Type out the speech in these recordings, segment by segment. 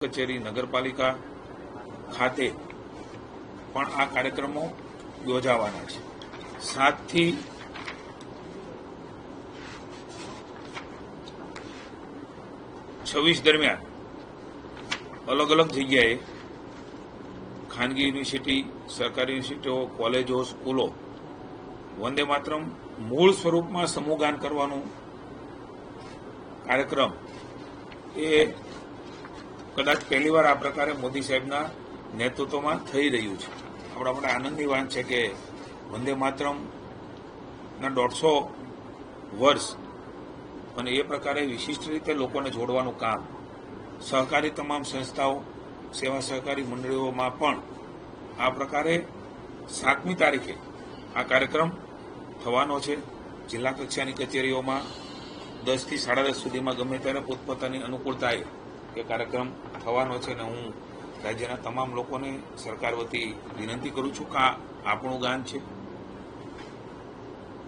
કચેરી નગરપાલિકા ખાતે પણ આ કાર્યક્રમો યોજાવાના છે. સાતથી છવ્વીસ દરમિયાન અલગ અલગ જગ્યાએ ખાનગી યુનિવર્સિટી, સરકારી યુનિવર્સિટીઓ, કોલેજો, સ્કૂલો વંદે માતરમ મૂળ સ્વરૂપમાં સમૂહગાન કરવાનું કાર્યક્રમ એ કદાચ પહેલીવાર આ પ્રકારે મોદી સાહેબના નેતૃત્વમાં થઈ રહ્યું છે. આપણા માટે આનંદની વાત છે કે વંદે માતરમના દોઢસો વર્ષ અને એ પ્રકારે વિશિષ્ટ રીતે લોકોને જોડવાનું કામ, સહકારી તમામ સંસ્થાઓ, સેવા સહકારી મંડળીઓમાં પણ આ પ્રકારે સાતમી તારીખે આ કાર્યક્રમ થવાનો છે. જિલ્લા કક્ષાની કચેરીઓમાં દસથી સાડા દસ સુધીમાં ગમે ત્યારે પોતપોતાની અનુકૂળતાએ એ કાર્યક્રમ થવાનો છે અને હું રાજ્યના તમામ લોકોને સરકાર વતી વિનંતી કરું છું કે આ આપણું ગાન છે.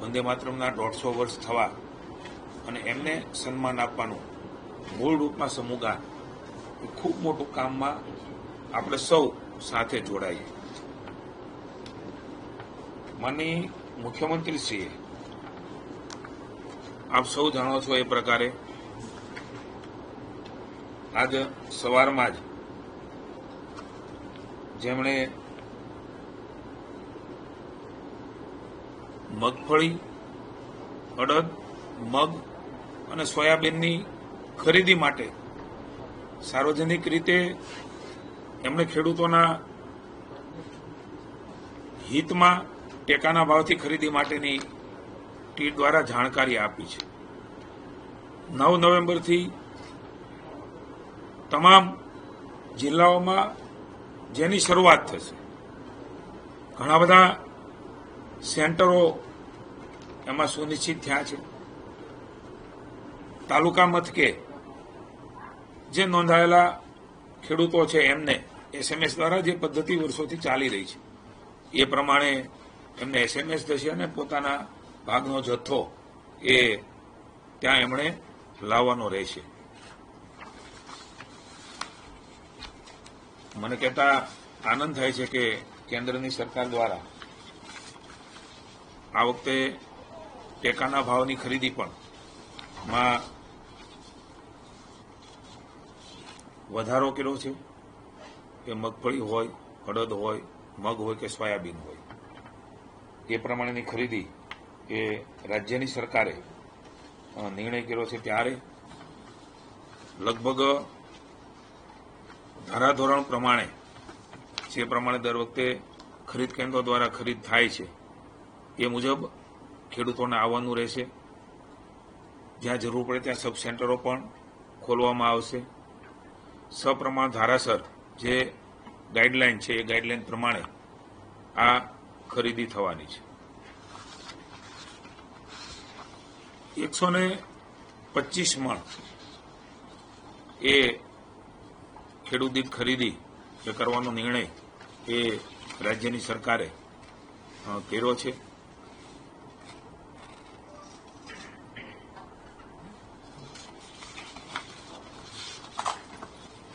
વંદે માતરમના દોઢસો વર્ષ થવા અને એમને સન્માન આપવાનું મૂળ રૂપમાં સમૂહ ગાન. ખૂબ મોટું કામમાં આપણે સૌ સાથે જોડાઈએ. માનની મુખ્યમંત્રીશ્રીએ, આપ સૌ જાણો છો એ પ્રકારે આજ સવારમાં જ જેમણે મગફળી, અડદ, મગ અને સોયાબીનની ખરીદી માટે સાર્વજનિક રીતે એમણે ખેડૂતોના હિતમાં ટેકાના ભાવથી ખરીદી માટેની ટીટ દ્વારા જાણકારી આપી છે. નવ નવેમ્બરથી તમામ જિલ્લાઓમાં જેની શરૂઆત થશે. ઘણા બધા સેન્ટરો એમાં સુનિશ્ચિત થયા છે. તાલુકા મથકે જે નોંધાયેલા ખેડૂતો છે એમને એસએમએસ દ્વારા જે પદ્ધતિ વર્ષોથી ચાલી રહી છે, એ પ્રમાણે એમને એસએમએસ થશે અને પોતાના ભાગનો જથ્થો એ ત્યાં એમણે લાવવાનો રહેશે. મને કહેતા આનંદ થાય છે કે કેન્દ્રની સરકાર દ્વારા આ વખતે ટેકાના ભાવની ખરીદી પણ માં વધારો કર્યો છે કે મગફળી હોય અડદ હોય, મગ હોય કે સોયાબીન હોય. એ પ્રમાણેની ખરીદી એ રાજ્યની સરકારે નિર્ણય કર્યો છે ત્યારે લગભગ ધારાધોરણ પ્રમાણે, જે પ્રમાણે દર વખતે ખરીદ કેન્દ્રો દ્વારા ખરીદ થાય છે, એ મુજબ ખેડૂતોને આવવાનું રહેશે. જ્યાં જરૂર પડે ત્યાં સબ સેન્ટરો પણ ખોલવામાં આવશે. સપ્રમાણ ધારાસર જે ગાઈડલાઈન છે, એ ગાઈડલાઈન પ્રમાણે આ ખરીદી થવાની છે. એકસો ને પચીસ મણ એ ખેડૂત દીઠ ખરીદી એ કરવાનો નિર્ણય એ રાજ્યની સરકારે કર્યો છે?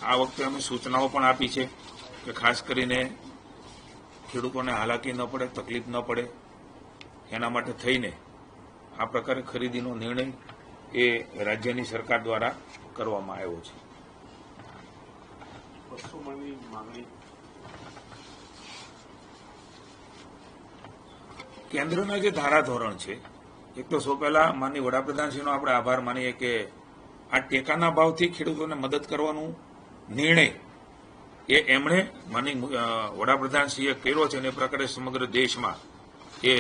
આ વખતે અમે સૂચનાઓ પણ આપી છે કે ખાસ કરીને ખેડૂતોને હાલાકી ન પડે, તકલીફ ન પડે, એના માટે થઈને આ પ્રકારે ખરીદીનો નિર્ણય એ રાજ્યની સરકાર દ્વારા કરવામાં આવ્યો છે. બસો મણની માંગણી. કેન્દ્રના જે ધારાધોરણ છે, એક તો સૌ પહેલા માનની વડાપ્રધાનશ્રીનો આપણે આભાર માનીએ કે આ ટેકાના ભાવથી ખેડૂતોને મદદ કરવાનું નિર્ણય એ એમણે માની વડાપ્રધાનશ્રીએ કર્યો છે અને એ પ્રકારે સમગ્ર દેશમાં એ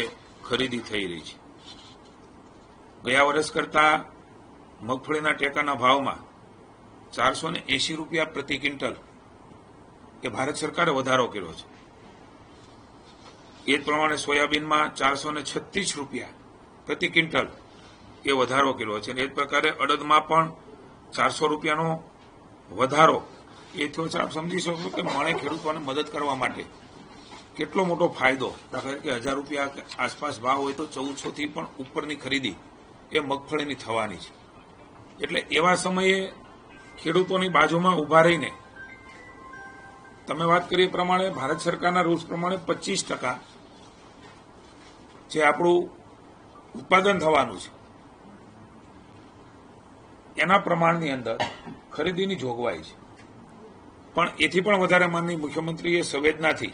ખરીદી થઈ રહી છે. ગયા વર્ષ કરતા મગફળીના ટેકાના ભાવમાં ચારસો એસી રૂપિયા પ્રતિ ક્વિન્ટલ એ ભારત સરકારે વધારો કર્યો છે. એ જ પ્રમાણે સોયાબીનમાં ચારસો ને છત્રીસ રૂપિયા પ્રતિ ક્વિન્ટલ એ વધારો કર્યો છે અને એ જ પ્રકારે અડદમાં પણ ચારસો રૂપિયાનો વધારો. એ તો આપ સમજી શકો કે મળે ખેડૂતોને મદદ કરવા માટે કેટલો મોટો ફાયદો. દાખલા તરીકે હજાર રૂપિયા કે આસપાસ ભાવ હોય તો ચૌદસો થી પણ ઉપરની ખરીદી એ મગફળીની થવાની છે. એટલે એવા સમયે ખેડૂતોની બાજુમાં ઊભા રહીને તમે વાત કરી પ્રમાણે ભારત સરકારના રૂલ્સ પ્રમાણે પચીસ ટકા જે આપણું ઉત્પાદન થવાનું છે, એના પ્રમાણની અંદર ખરીદીની જોગવાઈ છે. પણ એથી પણ વધારે માનની મુખ્યમંત્રીએ સંવેદનાથી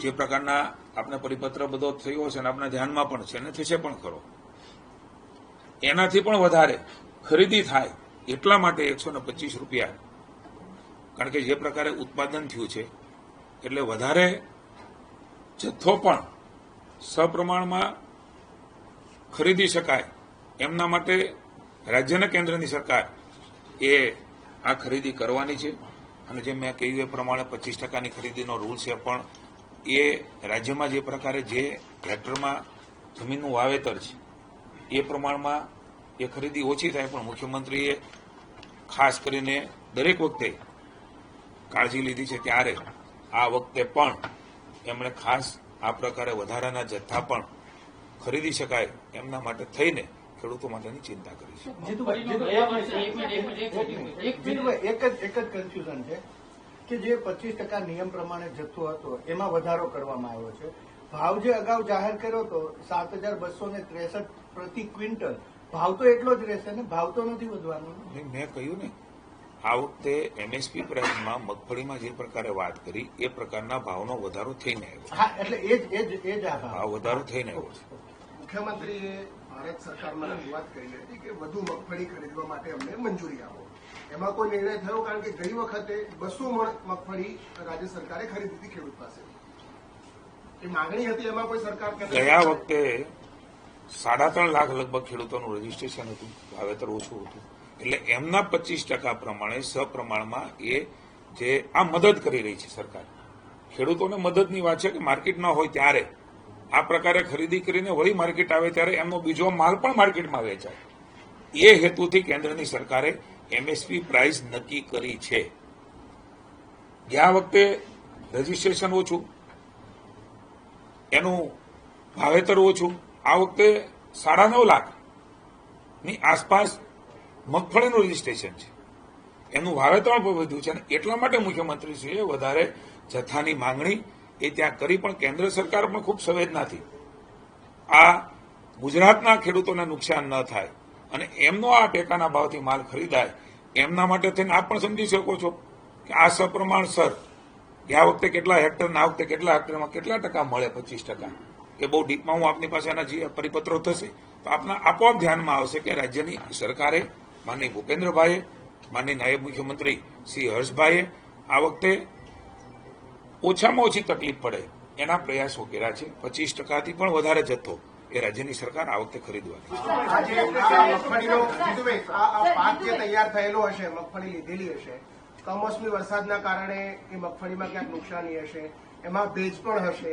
જે પ્રકારના આપણે પરિપત્ર બધો થયો છે અને આપણા ધ્યાનમાં પણ છે, અને થશે પણ ખરો. એનાથી પણ વધારે ખરીદી થાય એટલા માટે એકસો ને પચીસ રૂપિયા કારણ કે જે પ્રકારે ઉત્પાદન થયું છે, એટલે વધારે જથ્થો પણ સપ્રમાણમાં ખરીદી શકાય. એમના માટે રાજ્યના કેન્દ્રની સરકાર એ આ ખરીદી કરવાની છે. અને જે મેં કહ્યું એ પ્રમાણે પચીસ ટકાની ખરીદીનો રૂલ છે, પણ એ રાજ્યમાં જે પ્રકારે જે હેક્ટરમાં જમીનનું વાવેતર છે, એ પ્રમાણમાં એ ખરીદી ઓછી થાય. પણ મુખ્યમંત્રીએ ખાસ કરીને દરેક વખતે કાળજી લીધી છે ત્યારે આ વખતે પણ એમણે ખાસ આ પ્રકારે વધારાના જથ્થા પણ ખરીદી શકાય એમના માટે થઈને ખેડૂતો માટેની ચિંતા કરી છે. એક જ એક જ કન્ફ્યુઝન છે કે જે પચીસ ટકા નિયમ પ્રમાણે જથ્થો હતો એમાં વધારો કરવામાં આવ્યો છે. ભાવ જે અગાઉ જાહેર કર્યો હતો સાત હજાર બસો ને ત્રેસઠ પ્રતિ ક્વિન્ટલ ભાવ તો એટલો જ રહેશે ને? ભાવ તો નથી વધવાનો. મેં કહ્યું ને આ વખતે એમએસપી પ્રાઇસમાં મગફળીમાં જે પ્રકારે વાત કરી એ પ્રકારના ભાવનો વધારો થઈને આવ્યો. હા એટલે એ જ એ જ એ જ આ ભાવ. વધારો થઈને આવ્યો છે. મુખ્યમંત્રીએ ભારત સરકારમાં રજૂઆત કરી હતી કે વધુ મગફળી ખરીદવા માટે અમને મંજૂરી આપો. એમાં કોઈ નિર્ણય થયો? કારણ કે ગઈ વખતે બસો મણ મગફળી રાજ્ય સરકારે ખરીદી હતી ખેડૂત પાસે. એ માંગણી હતી એમાં કોઈ સરકાર ગયા વખતે સાડા ત્રણ લાખ લગભગ ખેડૂતોનું રજીસ્ટ્રેશન હતું. વાવેતર ઓછું હતું. એટલે એમના પચીસ ટકા પ્રમાણે સપ્રમાણમાં એ જે આ મદદ કરી રહી છે સરકાર. ખેડૂતોને મદદની વાત છે કે માર્કેટ ન હોય ત્યારે. આ પ્રકારે ખરીદી કરીને વળી માર્કેટ આવે ત્યારે એમનો બીજો માલ પણ માર્કેટમાં વેચાય. એ હેતુથી કેન્દ્રની સરકારે એમએસપી પ્રાઇસ નક્કી કરી છે. ગયા વખતે રજીસ્ટ્રેશન ઓછું. એનું વાવેતર ઓછું. આ વખતે સાડા નવ લાખની આસપાસ મગફળીનું રજીસ્ટ્રેશન છે. એનું વાવેતર પણ વધ્યું છે અને એટલા માટે મુખ્યમંત્રીશ્રીએ વધારે જથ્થાની માંગણી એ ત્યાં કરી પણ કેન્દ્ર સરકાર પણ ખૂબ સંવેદનાથી આ ગુજરાતના ખેડૂતોને નુકસાન ન થાય અને એમનો આ ટેકાના ભાવથી માલ ખરીદાય, એમના માટે થઈને આપ પણ સમજી શકો છો કે આ સપ્રમાણસર ગયા વખતે કેટલા હેક્ટર ના વખતે કેટલા હેક્ટરમાં કેટલા ટકા મળે પચીસ ટકા? એ બહુ ડીપમાં હું આપની પાસે એના જે પરિપત્રો થશે તો આપના આપોઆપ ધ્યાનમાં આવશે કે રાજ્યની સરકારે માનની ભૂપેન્દ્રભાઈએ માનની નાયબ મુખ્યમંત્રી શ્રી હર્ષભાઈએ, આ વખતે ઓછામાં ઓછી તકલીફ પડે એના પ્રયાસો કર્યા છે. પચીસ ટકાથી પણ વધારે જથ્થો એ રાજ્યની સરકાર આ વખતે ખરીદવાની કમોસમી વરસાદના કારણે એ મગફળીમાં ક્યાંક નુકસાની હશે, એમાં ભેજ પણ હશે.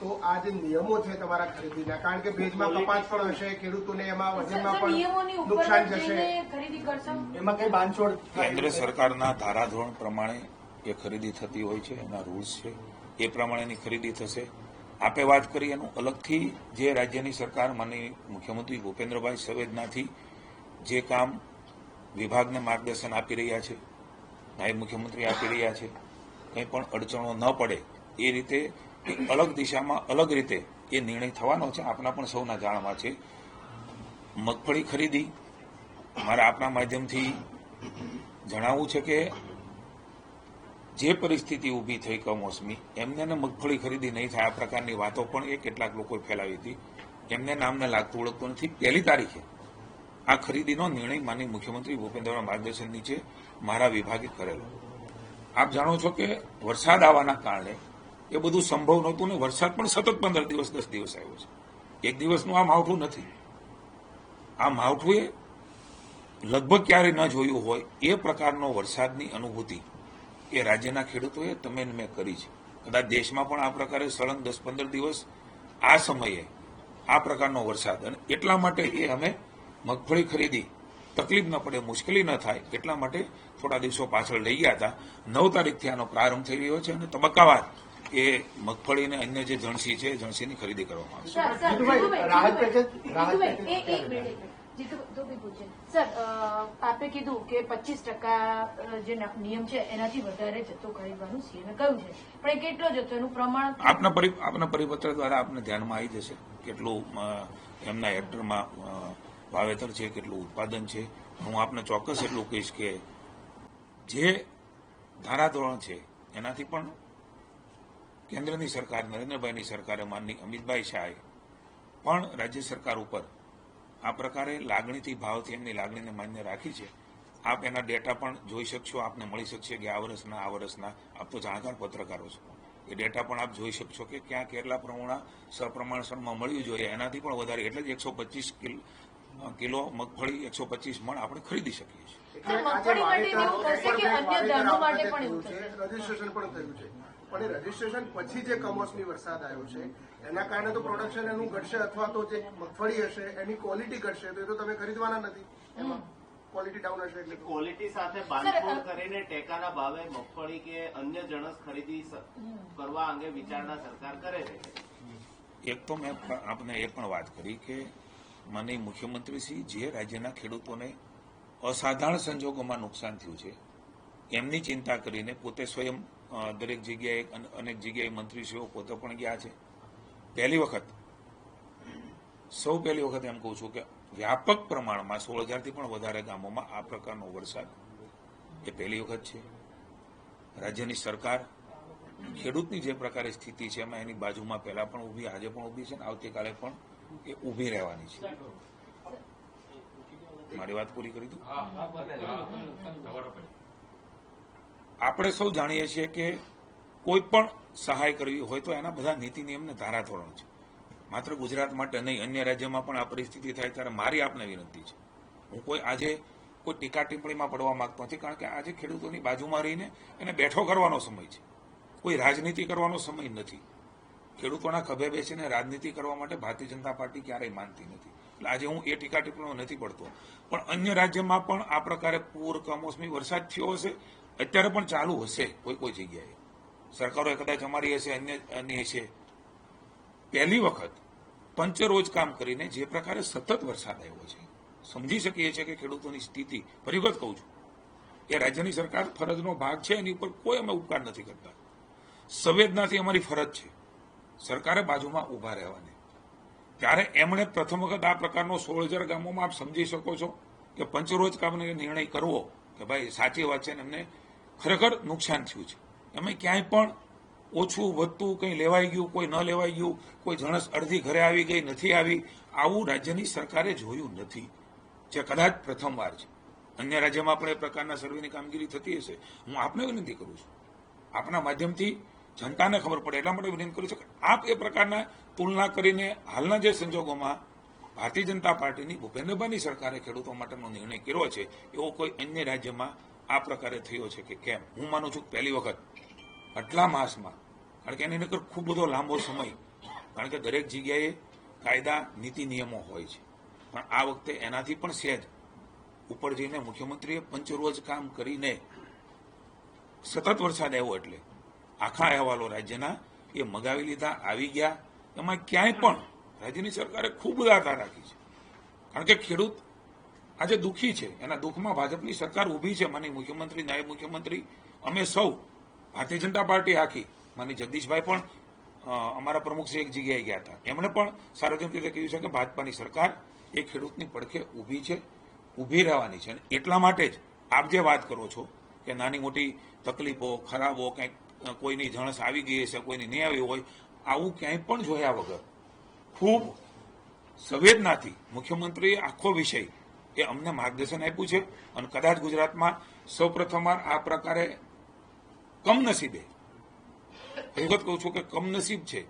તો આ જે નિયમો છે તમારા ખરીદીના કારણ કે ભેજમાં કપાસ પણ હશે ખેડૂતોને એમાં વજનમાં પણ નુકસાન જશે. જઈને ખરીદી કરશો? એમાં કઈ બાંધછોડ કેન્દ્ર સરકારના ધારાધોરણ પ્રમાણે એ ખરીદી થતી હોય છે એના રૂલ્સ છે એ પ્રમાણેની ખરીદી થશે. આપે વાત કરી એનું અલગથી જે રાજ્યની સરકાર માનની મુખ્યમંત્રી ભૂપેન્દ્રભાઈ સંવેદનાથી જે કામ વિભાગને માર્ગદર્શન આપી રહ્યા છે નાયબ મુખ્યમંત્રી આપી રહ્યા છે કંઈ પણ અડચણો ન પડે એ રીતે અલગ દિશામાં, અલગ રીતે એ નિર્ણય થવાનો છે. આપના પણ સૌના જાણમાં છે. મગફળી ખરીદી. મારે આપના માધ્યમથી જણાવવું છે કે જે પરિસ્થિતિ ઊભી થઈ કમોસમી, એમને મગફળી ખરીદી નહીં થાય. આ પ્રકારની વાતો પણ એ કેટલાક લોકોએ ફેલાવી હતી. એમને નામને લાગતું ઓળખતું નથી. પહેલી તારીખે આ ખરીદીનો નિર્ણય માનની મુખ્યમંત્રી ભૂપેન્દ્રના માર્ગદર્શન નીચે મારા વિભાગે કરેલો. આપ જાણો છો કે વરસાદ આવવાના કારણે એ બધું સંભવ નહોતું ને વરસાદ પણ સતત પંદર દિવસ, દસ દિવસ આવ્યો છે. એક દિવસનું આ માવઠું નથી. આ માવઠું એ લગભગ ક્યારેય ન જોયું હોય એ પ્રકારનો વરસાદની અનુભૂતિ એ રાજ્યના ખેડૂતોએ તમે મેં કરી છે. કદાચ દેશમાં પણ આ પ્રકારે સળંગ દસ પંદર દિવસ આ સમયે આ પ્રકારનો વરસાદ અને એટલા માટે એ અમે મગફળી ખરીદી. તકલીફ ન પડે, મુશ્કેલી ન થાય, એટલા માટે થોડા દિવસો પાછળ લઈ ગયા હતા. નવ તારીખથી આનો પ્રારંભ થઈ રહ્યો છે અને તબક્કાવાર એ મગફળી અને અન્ય જે જણસી છે એ જણસીની ખરીદી કરવામાં આવશે. સર, આપે કીધું કે પચીસ ટકા જે નિયમ છે એનાથી વધારે જથ્થો ખરીદવાનું સીએમે કહ્યું છે. પણ એ કેટલો જથ્થો? એનું પ્રમાણ? આપના આપના પરિપત્ર દ્વારા આપને ધ્યાનમાં આવી જશે કેટલું એમના હેક્ટરમાં વાવેતર છે કેટલું ઉત્પાદન છે. હું આપને ચોક્કસ એટલું કહીશ કે જે ધારાધોરણ છે એનાથી પણ કેન્દ્રની સરકાર નરેન્દ્રભાઈની સરકારે માનની અમિતભાઈ શાહે. પણ રાજ્ય સરકાર ઉપર આ પ્રકારે લાગણીથી ભાવથી એમની લાગણીને માન્ય રાખી છે. આપ એના ડેટા પણ જોઈ શકશો આપને મળી શકશે કે આ વર્ષના આ વર્ષના આપ તો જાણકાર પત્રકારો છો. એ ડેટા પણ આપ જોઈ શકશો કે ક્યાં કેટલા પ્રમાણ સપ્રમાણસરમાં મળ્યું જોઈએ. એનાથી પણ વધારે એટલે જ એકસો પચીસ કિલો મગફળી એકસો પચીસ મણ આપણે ખરીદી શકીએ છીએ. એટલે પણ આજે મગફળી માટે એવું થશે કે વાવેતર અન્ય ધાનો માટે આ પણ વખતે એવું થયું છે, રજીસ્ટ્રેશન પણ થયું છે. પણ એ રજીસ્ટ્રેશન પછી જે કમોસમી વરસાદ આવ્યો છે એના કારણે તો પ્રોડક્શન એનું ઘટશે અથવા તો જે મગફળી હશે એની ક્વોલિટી ઘટશે તો એ તો તમે ખરીદવાના નથી. એમાં ક્વોલિટી ડાઉન હશે એટલે. ક્વોલિટી સાથે બાંધછોડ કરીને ટેકાના ભાવે મગફળી કે અન્ય જણસ ખરીદી કરવા અંગે વિચારણા સરકાર કરે છે? એક તો મેં આપને એ પણ વાત કરી કે મને મુખ્યમંત્રીશ્રી જે રાજ્યના ખેડૂતોને અસાધારણ સંજોગોમાં નુકસાન થયું છે એમની ચિંતા કરીને પોતે સ્વયં દરેક જગ્યાએ અન- અનેક જગ્યાએ મંત્રીશ્રીઓ પોતે પણ ગયા છે. પહેલી વખત. સૌ પહેલી વખત એમ કહું છું કે વ્યાપક પ્રમાણમાં સોળ હજારથી પણ વધારે ગામોમાં આ પ્રકારનો વરસાદ એ પહેલી વખત છે. રાજ્યની સરકાર ખેડૂતની જે પ્રકારે સ્થિતિ છે એમાં એની બાજુમાં પહેલા પણ ઊભી આજે પણ ઊભી છે ને આવતીકાલે પણ એ ઊભી રહેવાની છે. મારી વાત પૂરી કરી દઉં? આપણે સૌ જાણીએ છીએ કે કોઈ પણ સહાય કરવી હોય તો એના બધા નીતિ નિયમને ધારાધોરણ છે. માત્ર ગુજરાત માટે નહીં, અન્ય રાજ્યમાં પણ આ પરિસ્થિતિ થાય ત્યારે મારી આપને વિનંતી છે. હું કોઈ આજે કોઈ ટીકા ટિપ્પણીમાં પડવા માંગતો નથી, કારણ કે આજે ખેડૂતોની બાજુમાં રહીને એને બેઠો કરવાનો સમય છે. કોઈ રાજનીતિ કરવાનો સમય નથી. ખેડૂતોના ખભે બેસીને રાજનીતિ કરવા માટે ભારતીય જનતા પાર્ટી ક્યારેય માનતી નથી. એટલે આજે હું એ ટીકા ટિપ્પણીઓ નથી પડતો. પણ અન્ય રાજ્યમાં પણ આ પ્રકારે પૂર, કમોસમી વરસાદ થયો હશે અત્યારે પણ ચાલુ હશે, કોઈ કોઈ જગ્યાએ. સરકારોએ કદાચ અમારી હશે, અન્ય અન્ય હશે. પહેલી વખત પંચે રોજ કામ કરીને જે પ્રકારે સતત વરસાદ આવ્યો છે, સમજી શકીએ છીએ કે ખેડૂતોની સ્થિતિ ફરી કહું છું, એ રાજ્યની સરકાર ફરજનો ભાગ છે, એની ઉપર કોઈ અમે ઉપકાર નથી કરતા. સંવેદનાથી અમારી ફરજ છે, સરકારે બાજુમાં ઊભા રહેવાની. ત્યારે એમણે પ્રથમ વખત આ પ્રકારનો સોળ હજાર ગામોમાં આપ સમજી શકો છો કે પંચરોજ કામને નિર્ણય કરવો, કે ભાઈ સાચી વાત છે ને એમને ખરેખર નુકસાન થયું છે. એમાં ક્યાંય પણ ઓછું વધતું કંઈ લેવાઈ ગયું, કોઈ ન લેવાઈ ગયું, કોઈ જણસ અડધી ઘરે આવી ગઈ, નથી આવી, આવું રાજ્યની સરકારે જોયું નથી. જે કદાચ પ્રથમવાર છે. અન્ય રાજ્યમાં પણ એ પ્રકારના સર્વેની કામગીરી થતી હશે. હું આપને વિનંતી કરું છું. આપના માધ્યમથી જનતાને ખબર પડે, એટલા માટે વિનંતી કરું છું કે આપ એ પ્રકારના તુલના કરીને હાલના જે સંજોગોમાં ભારતીય જનતા પાર્ટીની ભૂપેન્દ્રભાઈની સરકારે ખેડૂતો માટેનો નિર્ણય કર્યો છે, એવો કોઈ અન્ય રાજ્યમાં આ પ્રકારે થયો છે કે કેમ? હું માનું છું પહેલી વખત, આટલા માસમાં, કારણ કે એની અંદર ખૂબ બધો લાંબો સમય, કારણ કે દરેક જગ્યાએ કાયદા, નીતિ, નિયમો હોય છે. પણ આ વખતે એનાથી પણ સહેજ ઉપર જઈને મુખ્યમંત્રીએ પંચરોજ કામ કરીને સતત વરસાદ આવ્યો એટલે આખા અહેવાલો રાજ્યના એ મગાવી લીધા, આવી ગયા. એમાં ક્યાંય પણ રાજ્યની સરકારે ખૂબ આધાર રાખી છે. કારણ કે ખેડૂત આજે દુઃખી છે. એના દુઃખમાં ભાજપની સરકાર ઊભી છે. માની મુખ્યમંત્રી, નાયબ મુખ્યમંત્રી, અમે સૌ ભારતીય જનતા પાર્ટી આખી. માની જગદીશભાઈ પણ અમારા પ્રમુખ શ્રી એક જગ્યાએ ગયા હતા. એમણે પણ સાર્વજનિક રીતે કહ્યું છે કે ભાજપાની સરકાર એ ખેડૂતની પડખે ઊભી છે, ઊભી રહેવાની છે. અને એટલા માટે જ આપ જે વાત કરો છો કે નાની મોટી તકલીફો, ખરાબો, કંઈક કોઈની જણસ આવી ગઈ હશે, કોઈની નહીં આવી હોય, આવું ક્યાંય પણ જોયા વગર ખૂબ સંવેદનાથી મુખ્યમંત્રીએ આખો વિષય એ અમને માર્ગદર્શન આપ્યું છે અને કદાચ ગુજરાતમાં સૌપ્રથમવાર આ પ્રકારે કમનસીબે વખત કહું છું કે કમનસીબ છે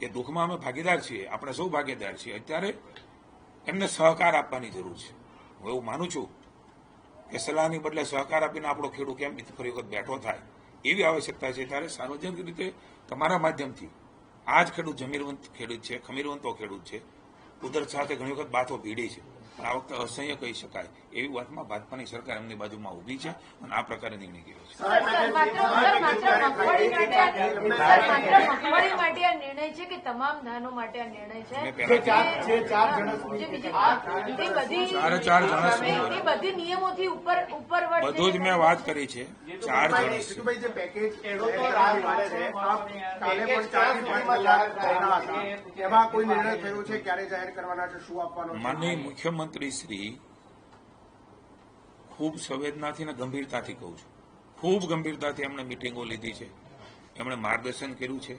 કે દુઃખમાં અમે ભાગીદાર છીએ, આપણે સૌ ભાગીદાર છીએ. અત્યારે એમને સહકાર આપવાની જરૂર છે. હું એવું માનું છું કે સલાહની બદલે સહકાર આપીને આપણો ખેડૂત કેમ ફરી વખત બેઠો થાય, એવી આવશ્યકતા છે. ત્યારે સાર્વજનિક રીતે તમારા માધ્યમથી, આ જ ખેડૂત જમીરવંત ખેડૂત છે, ખમીરવંતો ખેડૂત છે કુદરત સાથે ઘણી વખત બાથો ભીડી છે. પણ આ અસહ્ય કહી શકાય. એવી વાતમાં ભાજપાની સરકાર એમની બાજુમાં ઊભી છે અને આ પ્રકારે નિર્ણય કર્યો છે. કે તમામ નાનો માટે આ નિર્ણય છે? નિયમોથી ઉપર બધું જ મેં વાત કરી છે. ચાર જણ માનનીય મુખ્યમંત્રી શ્રી ખૂબ સંવેદનાથી અને ગંભીરતાથી કહું છું. ખૂબ ગંભીરતાથી એમણે મિટિંગો લીધી છે. એમણે માર્ગદર્શન કર્યું છે.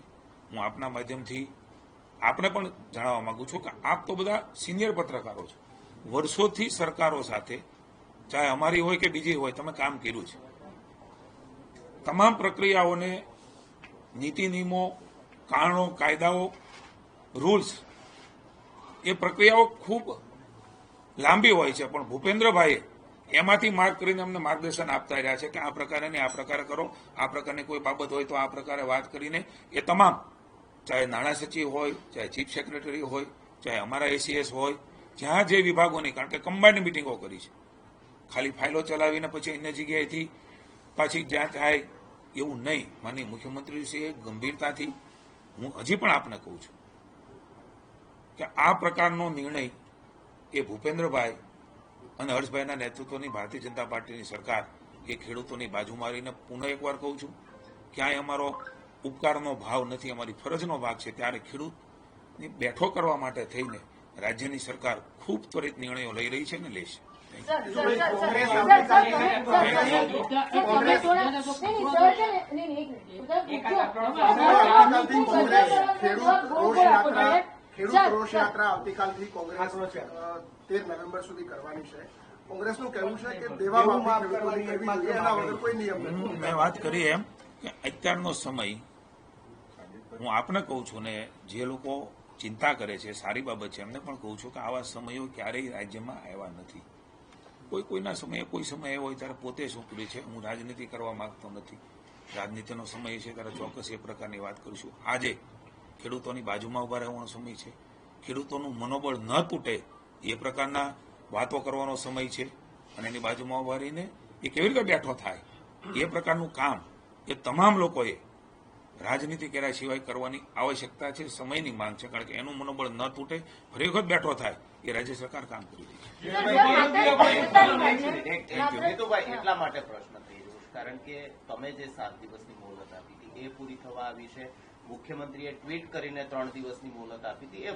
હું આપના માધ્યમથી આપને પણ જણાવવા માંગુ છું કે આપ તો બધા સિનિયર પત્રકારો છો. વર્ષોથી સરકારો સાથે, ચાહે અમારી હોય કે બીજી હોય, તમે કામ કર્યું છે. તમામ પ્રક્રિયાઓને નીતિ નિયમો, કારણો, કાયદાઓ રૂલ્સ એ પ્રક્રિયાઓ ખૂબ લાંબી હોય છે. પણ ભૂપેન્દ્રભાઈએ એમાંથી માર્ગ કરીને અમને માર્ગદર્શન આપતા રહ્યા છે કે આ પ્રકારે ને આ પ્રકારે કરો, આ પ્રકારની કોઈ બાબત હોય તો આ પ્રકારે વાત કરીને એ તમામ, ચાહે નાણાં સચિવ હોય, ચાહે ચીફ સેક્રેટરી હોય, ચાહે અમારા એસીએસ હોય, જ્યાં જે વિભાગોની, કારણ કે કમ્બાઇન્ડ મિટિંગો કરી છે. ખાલી ફાઇલો ચલાવીને પછી અન્ય જગ્યાએથી પાછી જ્યાં થાય એવું નહીં. માની મુખ્યમંત્રીશ્રીએ ગંભીરતાથી, હું હજી પણ આપને કહું છું કે આ પ્રકારનો નિર્ણય એ ભૂપેન્દ્રભાઈ અને હર્ષભાઈના નેતૃત્વની ભારતીય જનતા પાર્ટીની સરકાર એ ખેડૂતોની બાજુ મારીને પુનઃ એકવાર કહું છું ક્યાંય અમારો ઉપકારનો ભાવ નથી અમારી ફરજનો ભાગ છે ત્યારે ખેડૂતની બેઠો કરવા માટે થઈને રાજ્યની સરકાર ખૂબ ત્વરિત નિર્ણયો લઈ રહી છે ને લેશે ખેડૂત ખેડૂત રોષ યાત્રા આવતીકાલથી કોંગ્રેસ તેર નવેમ્બર સુધી કરવાની છે. કોંગ્રેસનું કહેવું છે કે દેવા માફ કરવાની એના વગર કોઈ નિયમ નથી. મેં વાત કરી એમ કે અત્યારનો સમય હું આપને કહું છું ને જે લોકો ચિંતા કરે છે સારી બાબત છે એમને પણ કહું છું કે આવા સમયો ક્યારેય રાજ્યમાં આવ્યા નથી. કોઈ કોઈના સમયે કોઈ સમય એવો હોય ત્યારે પોતે શું છે? હું રાજનીતિ કરવા માંગતો નથી. રાજનીતિનો સમય છે ત્યારે ચોક્કસ એ પ્રકારની વાત કરીશું આજે ખેડૂતોની બાજુમાં ઊભા રહેવાનો સમય છે. ખેડૂતોનું મનોબળ ન તૂટે એ પ્રકારના વાતો કરવાનો સમય છે અને એની બાજુમાં ઊભા રહીને એ કેવી રીતે બેઠો થાય? એ પ્રકારનું કામ એ તમામ લોકોએ રાજનીતિ કર્યા સિવાય કરવાની આવશ્યકતા છે સમયની માંગ છે. કારણ કે એનું મનોબળ ન તૂટે ફરી વખત બેઠો થાય એ રાજ્ય સરકાર કામ કરી રહી છે. એટલા માટે પ્રશ્ન થઈ રહ્યો કારણ કે તમે જે સાત દિવસની મોહલત આપી હતી એ પૂરી થવા આવી છે. મુખ્યમંત્રીએ ટ્વીટ કરીને ત્રણ દિવસની મોહલત આપી હતી. એ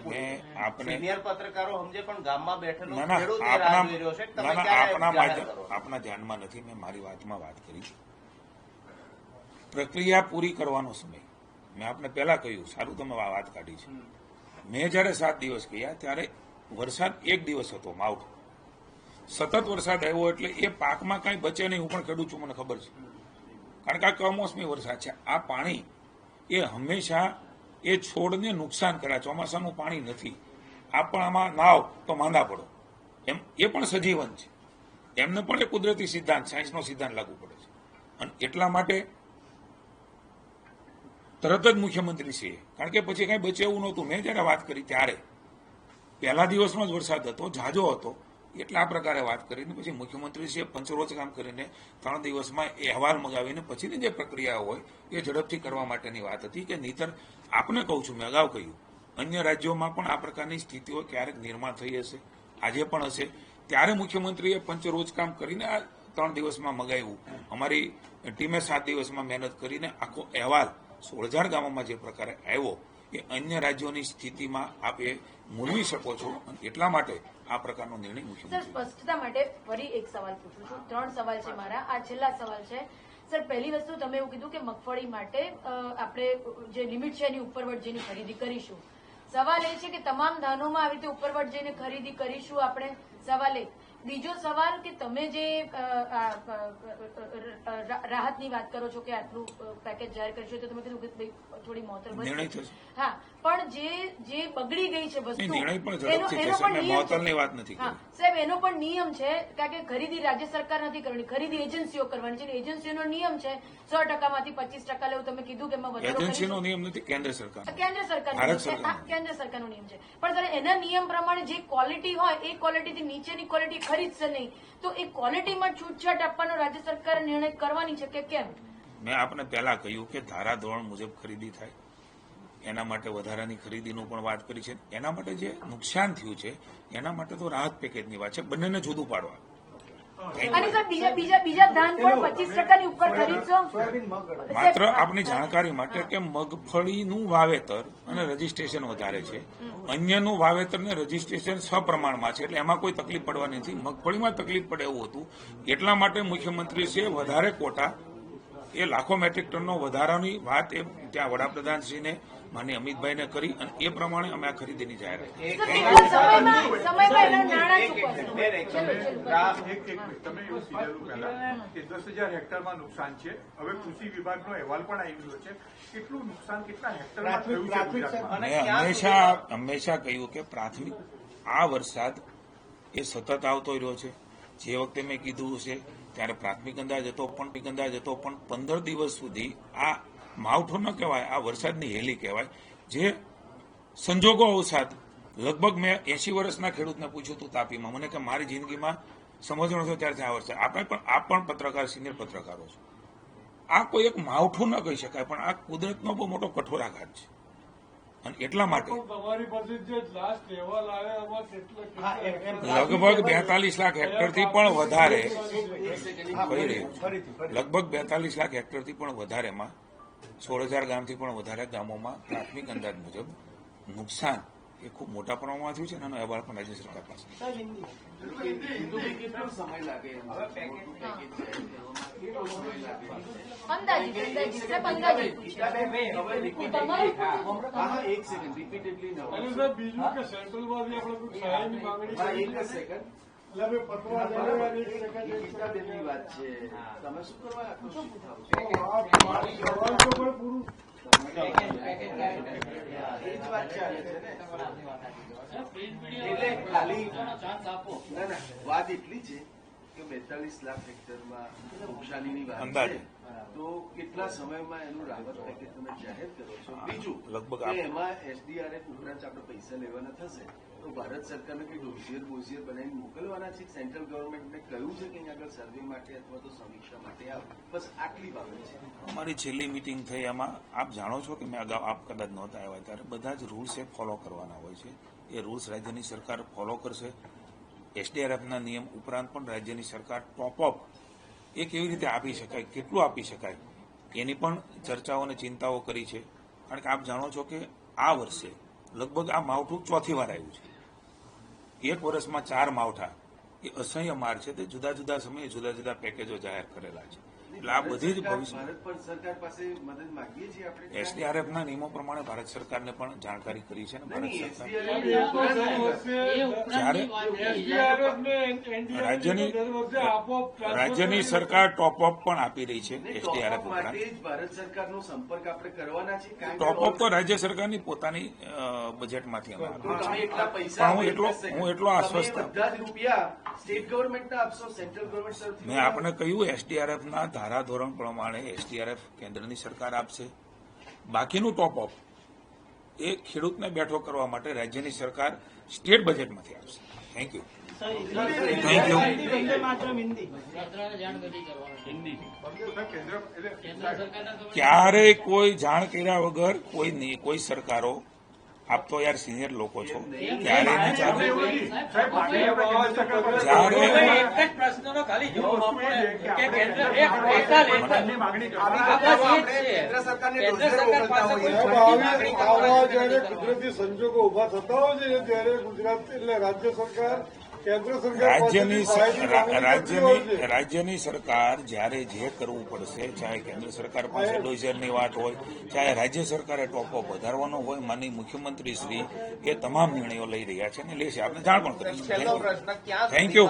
સિનિયર પત્રકારો સમજે પણ ગામમાં બેઠેલો ખેડૂત છે આપના ધ્યાનમાં નથી મેં મારી વાતમાં વાત કરી પ્રક્રિયા પૂરી કરવાનો સમય. મેં આપને પહેલા કહ્યું સારું તમે વાત કાઢી છે. મેં જ્યારે સાત દિવસ ગયા ત્યારે વરસાદ એક દિવસ હતો માવઠો. સતત વરસાદ આવ્યો એટલે એ પાકમાં કાંઈ બચે નહીં હું પણ ખેડૂત છું મને ખબર છે. કારણ કે આ કમોસમી વરસાદ છે. આ પાણી એ હંમેશા એ છોડને નુકસાન કરે, ચોમાસાનું પાણી નથી. આ પણ આમાં નાવ તો માંદા પડો. એમ, એ પણ સજીવન છે. એમને પણ એ કુદરતી સિદ્ધાંત સાયન્સનો સિદ્ધાંત લાગુ પડે છે. અને એટલા માટે તરત જ મુખ્યમંત્રી છે કારણ કે પછી કાંઈ બચે એવું નહોતું. મેં જ્યારે વાત કરી ત્યારે. પહેલા દિવસમાં જ વરસાદ હતો, ઝાઝો હતો. એટલે આ પ્રકારે વાત કરીને પછી મુખ્યમંત્રીશ્રીએ પંચરોજ કામ કરીને ત્રણ દિવસમાં અહેવાલ મગાવીને પછીની જે પ્રક્રિયા હોય એ ઝડપથી કરવા માટેની વાત હતી કે નહીતર આપને કહું છું, મેં અગાઉ કહ્યું, અન્ય રાજ્યોમાં પણ આ પ્રકારની સ્થિતિઓ ક્યારેક નિર્માણ થઈ હશે, આજે પણ હશે. ત્યારે મુખ્યમંત્રીએ પંચરોજ કામ કરીને આ ત્રણ દિવસમાં મગાવ્યું. અમારી ટીમે સાત દિવસમાં મહેનત કરીને આખો અહેવાલ સોળ હજાર ગામોમાં જે પ્રકારે આવ્યો એ અન્ય રાજ્યોની સ્થિતિમાં આપે એ મૂલવી શકો છો અને એટલા માટે આ પ્રકારનો નિર્ણય સર મુખ્યમંત્રી સ્પષ્ટતા માટે ફરી એક સવાલ પૂછું છું. ત્રણ સવાલ છે મારા. આ છેલ્લા સવાલ છે. સર પહેલી વસ્તુ તમે એવું કીધું કે મગફળી માટે આપણે જે લિમિટ છે એની ઉપરવટ જઈને ખરીદી કરીશું. સવાલ એ છે કે તમામ ધાનોમાં આવી રીતે ઉપરવટ જઈને ખરીદી કરીશું આપણે? સવાલ એક. બીજો સવાલ કે તમે જે રાહતની વાત કરો છો કે આટલું પેકેજ જાહેર કરશો તો તમે કીધું કે થોડી મોતર હા પણ જે જે બગડી ગઈ છે વસ્તુ એનો-. પણ નિયમ છે. વાત નથી સાહેબ એનો પણ નિયમ છે કારણ કે ખરીદી રાજ્ય સરકાર નથી કરવાની ખરીદી એજન્સીઓ કરવાની છે એજન્સીઓનો નિયમ છે સો ટકામાંથી પચીસ ટકા લેવું તમે કીધું કે એમાં વધારો એજન્સીનો. નિયમ નથી કેન્દ્ર સરકાર કેન્દ્ર સરકાર. કેન્દ્ર સરકારનો નિયમ છે પણ સર એના નિયમ પ્રમાણે જે ક્વોલિટી હોય એ ક્વોલિટીથી નીચેની ક્વોલિટી ખરીદશે નહીં. તો એ ક્વોલિટીમાં છૂટછાટ આપવાનો રાજ્ય સરકારે નિર્ણય કરવાની છે કે કેમ? મેં આપને પહેલા કહ્યું કે ધારા ધોરણ મુજબ ખરીદી થાય. એના માટે વધારાની ખરીદીનું પણ વાત કરી છે. એના માટે જે નુકસાન થયું છે, એના માટે તો રાહત પેકેજની વાત છે. બંનેને જુદું પાડવા. અને સર બીજા બીજા બીજા ધાન પણ પચીસ ટકાની ઉપર ખરીદશો? માત્ર આપની જાણકારી માટે કે મગફળીનું વાવેતર અને રજીસ્ટ્રેશન વધારે છે. અન્યનું વાવેતર ને રજીસ્ટ્રેશન સપ્રમાણમાં છે એટલે એમાં કોઈ તકલીફ પડવાની નથી. મગફળીમાં તકલીફ પડે એવું હતું. એટલા માટે મુખ્યમંત્રી મુખ્યમંત્રીશ્રીએ વધારે કોટા એ લાખો મેટ્રિક ટનનો વધારાની વાત એ ત્યાં વડાપ્રધાનશ્રીને માન્ય અમિતભાઈને કરી અને એ પ્રમાણે અમે આ ખરીદીની જાહેરાત હેક્ટરમાં નુકસાન છે. હવે કૃષિ વિભાગનો અહેવાલ પણ આવી ગયો છે કેટલું નુકસાન કેટલા હેક્ટરમાં હંમેશા હંમેશા કહ્યું કે પ્રાથમિક આ વરસાદ એ સતત આવતો રહ્યો છે. જે વખતે મેં કીધું છે ત્યારે પ્રાથમિક અંદાજ હતો પણ અંદાજ હતો પણ પંદર દિવસ સુધી આ માવઠો ન કહેવાય, આ વરસાદની હેલી કહેવાય. જે સંજોગો અવસાદ, લગભગ મેં એસી વર્ષના ખેડૂતને પૂછ્યું હતું તાપીમાં. મને કે મારી જિંદગીમાં સમજણો થયો ત્યારથી આ વરસાદ. આપણે પણ, આપ પણ પત્રકાર, સિનિયર પત્રકારો છો. આ કોઈ એક માવઠું ન કહી શકાય, પણ આ કુદરતનો બહુ મોટો કઠોરાઘાત છે. અને એટલા માટે. લગભગ બેતાલીસ લાખ હેક્ટરથી પણ વધારે. કહી રહ્યું. લગભગ બેતાલીસ લાખ હેક્ટરથી પણ વધારેમાં સોળ હજાર ગામથી પણ વધારે ગામોમાં પ્રાથમિક અંદાજ મુજબ નુકસાન એ ખૂબ મોટા પ્રમાણમાં થયું છે અને એનો અહેવાલ પણ રાજ્ય સરકાર પાસે છે. અંદાજિત અંદાજિત સાહેબ અંદાજિત પૂછ્યું. તમારું અને સાહેબ બીજું કે સેન્ટ્રલમાંથી આપણે કોઈ સહાયની માંગણી કરી છે? એટલે અમે પતવા દઈએ અને એક સેકન્ડ, એક સેકન્ડ. તો આ સવાલ તો પણ પૂરું વાત એટલી છે કે બેતાલીસ લાખ હેક્ટરમાં નુકસાનીની વાત છે. તો કેટલા સમયમાં એનું રાહત પેકેજ તમે જાહેર કરો છો? બીજું લગભગ એમાં એસડીઆરએફ ઉપરાંત આપણે પૈસા લેવાના થશે તો ભારત સરકારને કઈ ડોઝિયર બોઝિયર બનાવીને મોકલવાના છે? સેન્ટ્રલ ગવર્મેન્ટને કહ્યું છે કે અહીં આગળ સર્વે માટે અથવા તો સમીક્ષા માટે આવે? બસ આટલી બાબત છે. અમારી છેલ્લી મિટિંગ થઈ એમાં આપ જાણો છો કે મેં અગાઉ આપ કદાચ નહોતા આવ્યા ત્યારે બધા જ રૂલ્સ એ ફોલો કરવાના હોય છે. એ રૂલ્સ રાજ્યની સરકાર ફોલો કરશે. એસડીઆરએફના નિયમ ઉપરાંત પણ રાજ્યની સરકાર ટોપ અપ એ કેવી રીતે આપી શકાય, કેટલું આપી શકાય એની પણ ચર્ચાઓ અને ચિંતાઓ કરી છે. કારણ કે આપ જાણો છો કે આ વર્ષે લગભગ આ માવઠું ચોથી વાર આવ્યું છે. એક વર્ષમાં ચાર માવઠા, એ અસહ્ય માર છે. તે જુદા જુદા સમયે જુદા જુદા પેકેજો જાહેર કરેલા છે. એટલે આ બધી જ ભવિષ્ય સરકાર- ભારત પણ સરકાર પાસે મદદ માંગીએ છીએ આપણે? એસડીઆરએફના નિયમો પ્રમાણે ભારત સરકારને પણ જાણકારી કરી છે અને ભારત સરકાર રાજ્યની રાજ્યની સરકાર ટોપઅપ પણ આપી રહી છે એસડીઆરએફ ઉપરાંત. ભારત સરકારનો સંપર્ક આપણે કરવાના છે કારણ કે ટોપ અપ તો રાજ્ય સરકારની પોતાની બજેટમાંથી અમે પણ હું એટલો- હું એટલો આશ્વસ્ત- બધા જ રૂપિયા સ્ટેટ ગવર્મેન્ટના આપશો સેન્ટ્રલ ગવર્મેન્ટ મેં આપણે કહ્યું એસડીઆરએફના ધારાધોરણ પ્રમાણે એસટીઆરએફ કેન્દ્રની સરકાર આપશે. બાકીનું ટોપઅપ એ ખેડૂતને બેઠો કરવા માટે રાજ્યની સરકાર સ્ટેટ બજેટમાંથી આપશે. થેન્ક યુ થેન્ક યુ ક્યારેય કોઈ જાણ કર્યા વગર કોઈ કોઈ સરકારો આપ તો યાર સિનિયર લોકો છો નથી. કુદરતી સંજોગો ઊભા થતા હોય છે ત્યારે ગુજરાત એટલે રાજ્ય સરકાર રાજ્યની રાજ્યની રાજ્યની સરકાર જ્યારે જે કરવું પડશે ચાહે કેન્દ્ર સરકાર પાસે ડોઝરની વાત હોય ચાહે રાજ્ય સરકારે ટોપો વધારવાનો હોય માનની મુખ્યમંત્રી શ્રી એ તમામ નિર્ણયો લઈ રહ્યા છે અને લેશે. આપણે જાણ પણ કરીશું થેન્ક યુ